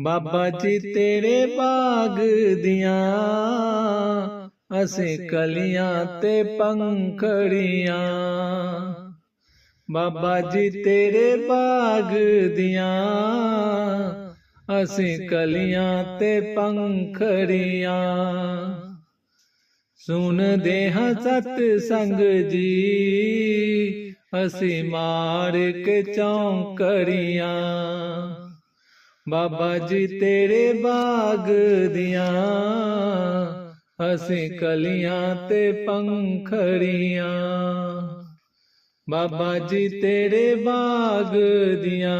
ਬਾਬਾ ਜੀ ਤੇਰੇ ਬਾਗ ਦੀਆਂ ਅਸੀਂ ਕਲੀਆਂ ਤੇ ਪੰਖੜੀਆਂ। ਬਾਬਾ ਜੀ ਤੇਰੇ ਬਾਗ ਦੀਆਂ ਅਸੀਂ ਕਲੀਆਂ ਤੇ ਪੰਖੜੀਆਂ। ਸੁਣਦੇ ਹਾਂ ਸਤ ਸੰਗ ਜੀ ਅਸੀਂ ਮਾਰ ਕੇ ਚੌਂਕੜੀਆਂ ਬਾਬਾ ਜੀ ਤੇਰੇ ਬਾਗ ਦੀਆਂ ਅਸੀਂ ਕਲੀਆਂ ਤੇ ਪੰਖੜੀਆਂ। ਬਾਬਾ ਜੀ ਤੇਰੇ ਬਾਗ ਦੀਆਂ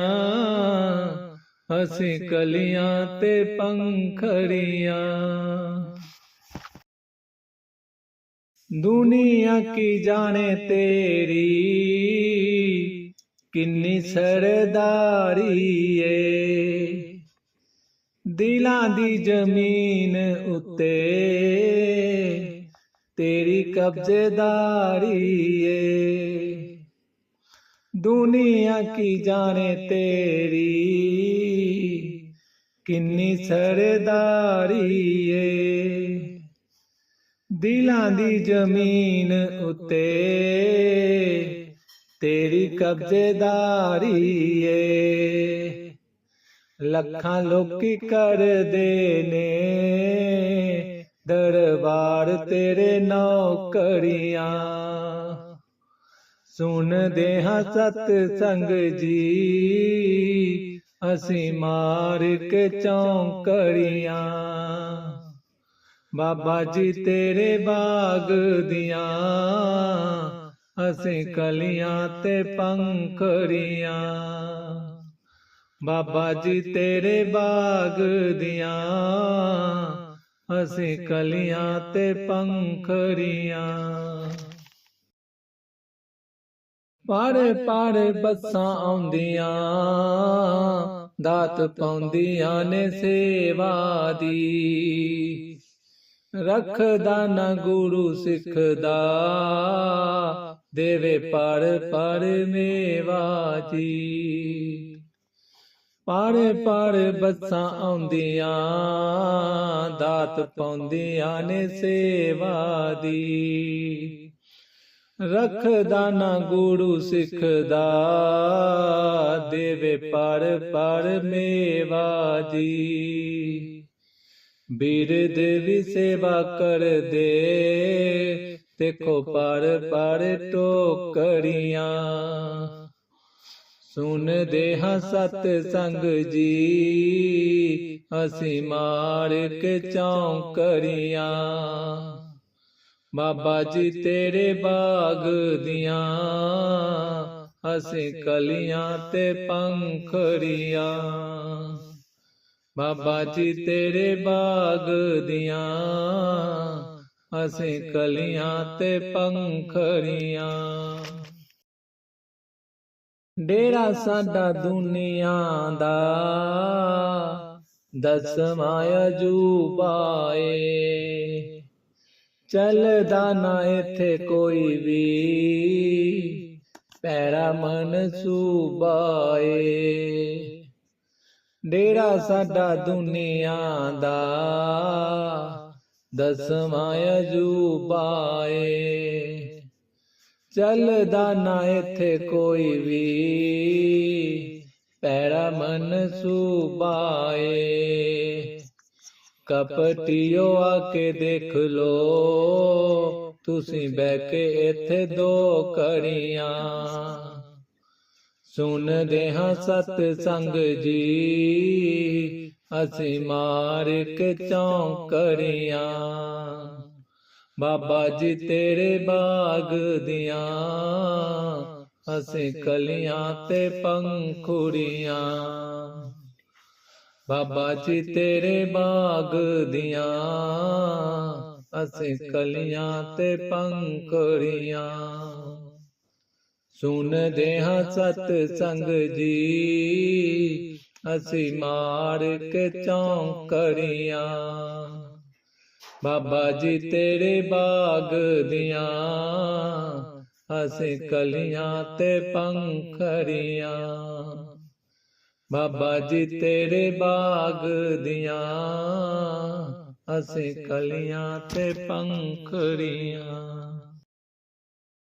ਅਸੀਂ ਕਲੀਆਂ ਤੇ ਪੰਖੜੀਆਂ। ਦੁਨੀਆ ਕੀ ਜਾਣੇ ਤੇਰੀ, ਕਿੰਨੀ ਸਰਦਾਰੀ ਏ। ਦਿਲਾਂ ਦੀ ਜ਼ਮੀਨ ਉੱਤੇ ਤੇਰੀ ਕਬਜ਼ੇਦਾਰੀ ਏ। ਦੁਨੀਆ ਕੀ ਜਾਣੇ ਤੇਰੀ? ਕਿੰਨੀ ਸਰਦਾਰੀ ਏ। ਦਿਲਾਂ ਦੀ ਜ਼ਮੀਨ ਉੱਤੇ ਤੇਰੀ ਕਬਜ਼ੇਦਾਰੀ ਏ। ਲੱਖਾਂ ਲੋਕੀ ਕਰਦੇ ਨੇ ਦਰਬਾਰ ਤੇਰੇ ਨੌਕਰੀਆਂ। ਸੁਣਦੇ ਹਾਂ ਸਤ ਸੰਗ ਜੀ, ਅਸੀਂ ਮਾਰ ਕੇ ਚੌਂਕੜੀਆਂ ਬਾਬਾ ਜੀ ਤੇਰੇ ਬਾਗ ਦੀਆਂ, ਅਸੀਂ ਕਲੀਆਂ ਤੇ ਪੰਖੜੀਆਂ ਬਾਬਾ ਜੀ ਤੇਰੇ ਬਾਗ ਦੀਆਂ, ਅਸੀਂ ਕਲੀਆਂ ਤੇ ਪੰਖੜੀਆਂ ਪਾਰੇ ਪਾਰੇ ਬੱਸਾਂ ਆਉਂਦੀਆਂ, ਦਾਤ ਪਾਉਂਦੀਆਂ ਨੇ ਸੇਵਾ ਦੀ। ਰੱਖਦਾ ਨਾ ਗੁਰੂ ਸਿੱਖ ਦਾ, ਦੇਵੇ ਪਰ ਪਰ ਮੇਵਾ ਜੀ। ਪਾਰੇ ਪਾਰੇ ਬੱਸਾਂ ਆਉਂਦੀਆਂ ਦਾਤ ਪਾਉਂਦੀਆਂ ਨੇ ਸੇਵਾ ਦੀ। ਰੱਖਦਾ ਨਾ ਗੁਰੂ ਸਿੱਖ ਦਾ ਦੇਵੇ ਪਰ ਪਰ ਮੇਵਾ ਜੀ। ਬੀਰ ਦੇਵੀ ਸੇਵਾ ਕਰਦੇ ਦੇਖੋ ਪਰ ਪਰ ਟੋਕਰੀਆਂ। ਸੁਣਦੇ ਹਾਂ ਸਤ ਸੰਗ ਜੀ। ਅਸੀਂ ਮਾਰ ਕੇ ਚੌਂਕਰੀਆਂ ਬਾਬਾ ਜੀ ਤੇਰੇ ਬਾਗ ਦੀਆਂ। ਅਸੀਂ ਕਲੀਆਂ ਤੇ ਪੰਖੜੀਆਂ ਬਾਬਾ ਜੀ ਤੇਰੇ ਬਾਗ ਦੀਆਂ। ਅਸੀਂ ਕਲੀਆਂ ਤੇ ਪੰਖੜੀਆਂ ਡੇਰਾ ਸਾਡਾ ਦੁਨੀਆ ਦਾ। ਦਸਵਾਂ ਅਜੂਬਾ ਏ ਚੱਲਦਾ ਨਾ ਇੱਥੇ ਕੋਈ ਵੀ। ਪੈਰਾ ਮਨ ਸੂਬਾਏ ਡੇਰਾ ਸਾਡਾ ਦੁਨੀਆ ਦਾ। ਦਸਵਾਂ ਅਜੂਬਾ ਏ ਚੱਲਦਾ ਨਾ ਇੱਥੇ ਕੋਈ ਵੀ। ਪੈਰਾ ਮਨ ਸੂਬਾਏ ਕਪਟਿਓ ਆ ਕੇ ਦੇਖ ਲੋ। ਤੁਸੀਂ ਬਹਿ ਕੇ ਇੱਥੇ ਦੋ ਕੜੀਆਂ ਸੁਣਦੇ ਹਾਂ ਸਤ ਸੰਗ ਜੀ। ਅਸੀਂ ਮਾਰ ਕੇ ਚੌਂਕੜੀਆਂ ਬਾਬਾ ਜੀ ਤੇਰੇ ਬਾਗ ਦੀਆਂ, ਅਸੀਂ ਕਲੀਆਂ ਤੇ ਪੰਖੁੜੀਆਂ। ਬਾਬਾ ਜੀ ਤੇਰੇ ਬਾਗ ਦੀਆਂ, ਅਸੀਂ ਕਲੀਆਂ ਤੇ ਪੰਖੜੀਆਂ। ਸੁਣਦੇ ਹਾਂ ਸਤ ਸੰਗ ਜੀ, ਅਸੀਂ ਮਾਰ ਕੇ ਚੌਂਕੜੀਆਂ। ਬਾਬਾ ਜੀ ਤੇਰੇ ਬਾਗ ਦੀਆਂ ਅਸੀਂ ਕਲੀਆਂ ਤੇ ਪੰਖੜੀਆਂ ਬਾਬਾ ਜੀ ਤੇਰੇ ਬਾਗ ਦੀਆਂ ਅਸੀਂ ਕਲੀਆਂ ਤੇ ਪੰਖੜੀਆਂ